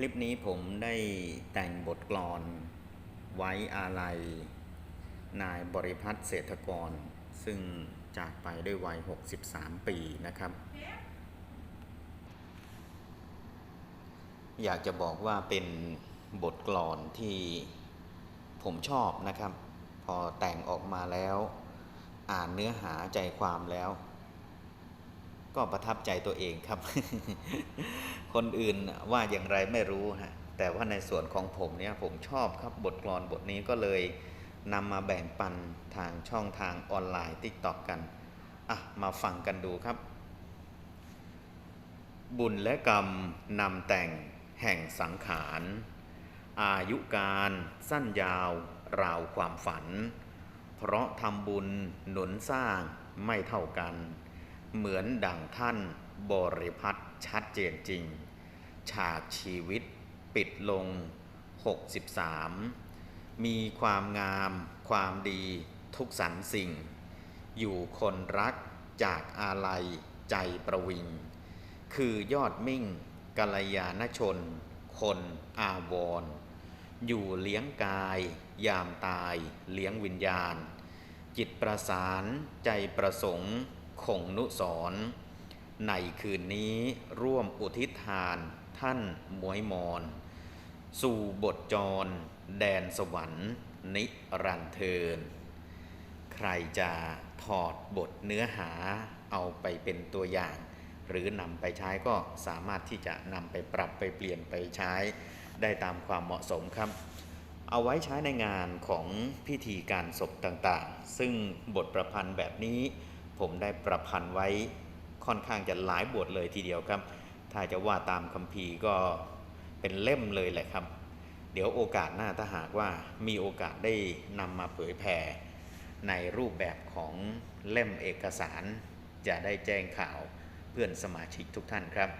คลิปนี้ผมได้แต่งบทกลอนไว้อาลัย นายบริพัตรเศรษฐกร ซึ่งจากไปด้วยวัย 63 ปีนะครับ อยากจะบอกว่าเป็นบทกลอนที่ผมชอบนะครับ พอแต่งออกมาแล้ว อ่านเนื้อหาใจความแล้ว ก็ประทับใจตัวเองครับ คนอื่นว่าอย่างไรไม่รู้ฮะแต่ว่าในส่วนของผมเนี่ยผมชอบครับบทกลอนบทนี้ก็เลยนำมาแบ่งปันทางช่องทางออนไลน์ TikTok กันอะมาฟังกันดูครับ บุญและกรรมนำแต่งแห่งสังขาร อายุการสั้นยาวราวความฝัน เพราะทำบุญหนุนสร้างไม่เท่ากัน เหมือนดังท่านบริพัตรชัดเจนจริง ฉากชีวิตปิดลง 63 มีความงามความดีทุกสรรสิ่ง อยู่คนรักจากอาลัยใจประวิง คือยอดมิ่งกัลยาณชน คนอาวรณ์อยู่เลี้ยงกาย ยามตายเลี้ยงวิญญาณ จิตประสานใจประสงค์ คงนุสรณ์ในคืนนี้ร่วมอุทิศทานท่านมวยมอน สู่บทจร แดนสวรรค์ นิรันเทิน ใครจะถอดบทเนื้อหาเอาไปเป็นตัวอย่าง หรือนำไปใช้ก็สามารถที่จะนำไปปรับไปเปลี่ยนไปใช้ได้ตามความเหมาะสมครับ เอาไว้ใช้ในงานของพิธีการศพต่างๆ ซึ่งบทประพันธ์แบบนี้ ผมได้ประพันธ์ไว้ค่อนข้างจะหลายบทเลยทีเดียวครับ ถ้าจะว่าตามคัมภีร์ก็เป็นเล่มเลยแหละครับ เดี๋ยวโอกาสหน้าถ้าหากว่ามีโอกาสได้นำมาเผยแผ่ในรูปแบบของเล่มเอกสาร จะได้แจ้งข่าวเพื่อนสมาชิกทุกท่านครับ